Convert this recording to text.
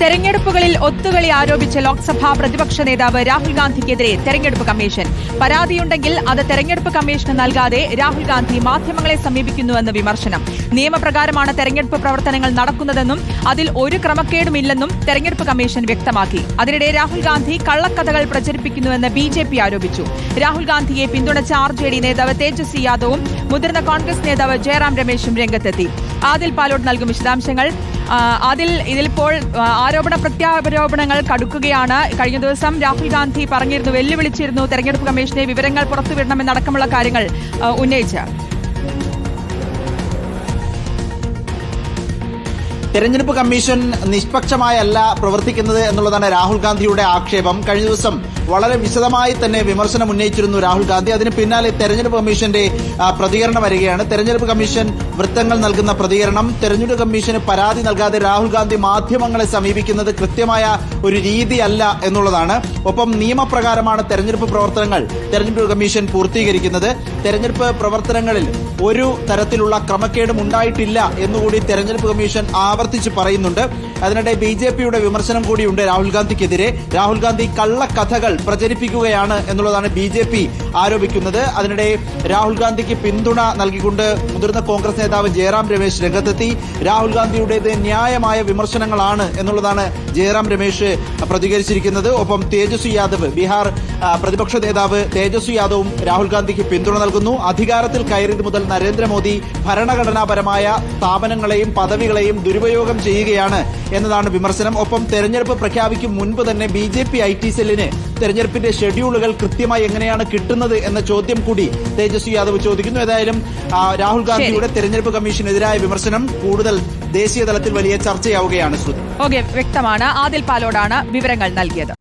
തെരഞ്ഞെടുപ്പുകളിൽ ഒത്തുകളി ആരോപിച്ച ലോക്സഭാ പ്രതിപക്ഷ നേതാവ് രാഹുൽ ഗാന്ധിക്കെതിരെ തെരഞ്ഞെടുപ്പ് കമ്മീഷൻ. പരാതിയുണ്ടെങ്കിൽ അത് തെരഞ്ഞെടുപ്പ് കമ്മീഷന് നൽകാതെ രാഹുൽ ഗാന്ധി മാധ്യമങ്ങളെ സമീപിക്കുന്നുവെന്ന് വിമർശനം. നിയമപ്രകാരമാണ് തെരഞ്ഞെടുപ്പ് പ്രവർത്തനങ്ങൾ നടക്കുന്നതെന്നും അതിൽ ഒരു ക്രമക്കേടുമില്ലെന്നും തെരഞ്ഞെടുപ്പ് കമ്മീഷൻ വ്യക്തമാക്കി. അതിനിടെ രാഹുൽ ഗാന്ധി കള്ളക്കഥകൾ പ്രചരിപ്പിക്കുന്നുവെന്ന് ബി ജെ പി ആരോപിച്ചു. രാഹുൽ ഗാന്ധിയെ പിന്തുണച്ച ആർ ജെ ഡി നേതാവ് തേജസ്വി യാദവും മുതിർന്ന കോൺഗ്രസ് നേതാവ് ജയറാം രമേശും രംഗത്തെത്തി. ആദിൽ പാലോട്ട് നൽകും വിശദാംശങ്ങൾ. അതിൽ ഇതിലിപ്പോൾ ആരോപണ പ്രത്യാരോപണങ്ങൾ കടുക്കുകയാണ്. കഴിഞ്ഞ ദിവസം രാഹുൽ ഗാന്ധി പറഞ്ഞിരുന്നു വെല്ലുവിളിച്ചിരുന്നു തെരഞ്ഞെടുപ്പ് കമ്മീഷനെ വിവരങ്ങൾ പുറത്തുവിടണമെന്നടക്കമുള്ള കാര്യങ്ങൾ ഉന്നയിച്ച്. തെരഞ്ഞെടുപ്പ് കമ്മീഷൻ നിഷ്പക്ഷമായല്ല പ്രവർത്തിക്കുന്നത് എന്നുള്ളതാണ് രാഹുൽ ഗാന്ധിയുടെ ആക്ഷേപം. കഴിഞ്ഞ ദിവസം വളരെ വിശദമായി തന്നെ വിമർശനം ഉന്നയിച്ചിരുന്നു രാഹുൽ ഗാന്ധി. അതിന് പിന്നാലെ തെരഞ്ഞെടുപ്പ് കമ്മീഷന്റെ പ്രതികരണം വരികയാണ്. തെരഞ്ഞെടുപ്പ് കമ്മീഷൻ വൃത്തങ്ങൾ നൽകുന്ന പ്രതികരണം തെരഞ്ഞെടുപ്പ് കമ്മീഷന് പരാതി നൽകാതെ രാഹുൽ ഗാന്ധി മാധ്യമങ്ങളെ സമീപിക്കുന്നത് കൃത്യമായ ഒരു രീതിയല്ല എന്നുള്ളതാണ്. ഒപ്പം നിയമപ്രകാരമാണ് തെരഞ്ഞെടുപ്പ് പ്രവർത്തനങ്ങൾ തെരഞ്ഞെടുപ്പ് കമ്മീഷൻ പൂർത്തീകരിക്കുന്നത്. തെരഞ്ഞെടുപ്പ് പ്രവർത്തനങ്ങളിൽ ഒരു തരത്തിലുള്ള ക്രമക്കേടും ഉണ്ടായിട്ടില്ല എന്നുകൂടി തെരഞ്ഞെടുപ്പ് കമ്മീഷൻ ആവർത്തിച്ച് പറയുന്നുണ്ട്. അതിനിടെ ബി ജെ പിയുടെ വിമർശനം കൂടിയുണ്ട് രാഹുൽ ഗാന്ധിക്കെതിരെ. രാഹുൽ ഗാന്ധി കള്ളക്കഥകൾ പ്രചരിപ്പിക്കുകയാണ് എന്നുള്ളതാണ് ബി ജെ പി ആരോപിക്കുന്നത്. അതിനിടെ രാഹുൽ ഗാന്ധിക്ക് പിന്തുണ നൽകിക്കൊണ്ട് മുതിർന്ന കോൺഗ്രസ് നേതാവ് ജയറാം രമേശ് രംഗത്തെത്തി. രാഹുൽ ഗാന്ധിയുടേത് ന്യായമായ വിമർശനങ്ങളാണ് എന്നുള്ളതാണ് ജയറാം രമേശ് പ്രതികരിച്ചിരിക്കുന്നത്. ഒപ്പം തേജസ്വി യാദവ് ബീഹാർ പ്രതിപക്ഷ നേതാവ് തേജസ്വി യാദവും രാഹുൽ ഗാന്ധിക്ക് പിന്തുണ നൽകുന്നു. അധികാരത്തിൽ കയറിയത് മുതൽ നരേന്ദ്രമോദി ഭരണഘടനാപരമായ സ്ഥാപനങ്ങളെയും പദവികളെയും ദുരുപയോഗം ചെയ്യുകയാണ് എന്നതാണ് വിമർശനം. ഒപ്പം തെരഞ്ഞെടുപ്പ് പ്രഖ്യാപിക്കും മുൻപ് തന്നെ B J P I T സെല്ലിന് തെരഞ്ഞെടുപ്പിന്റെ ഷെഡ്യൂളുകൾ കൃത്യമായി എങ്ങനെയാണ് കിട്ടുന്നത് എന്ന ചോദ്യം കൂടി തേജസ്വി യാദവ് ചോദിക്കുന്നു. ഏതായാലും രാഹുൽ ഗാന്ധിയുടെ തെരഞ്ഞെടുപ്പ് കമ്മീഷനെതിരായ വിമർശനം കൂടുതൽ ദേശീയ തലത്തിൽ വലിയ ചർച്ചയാവുകയാണ് ശ്രുതി. ഓക്കെ വ്യക്തമാണ്. ആദിൽ പാലോടാണ് വിവരങ്ങൾ നൽകിയത്.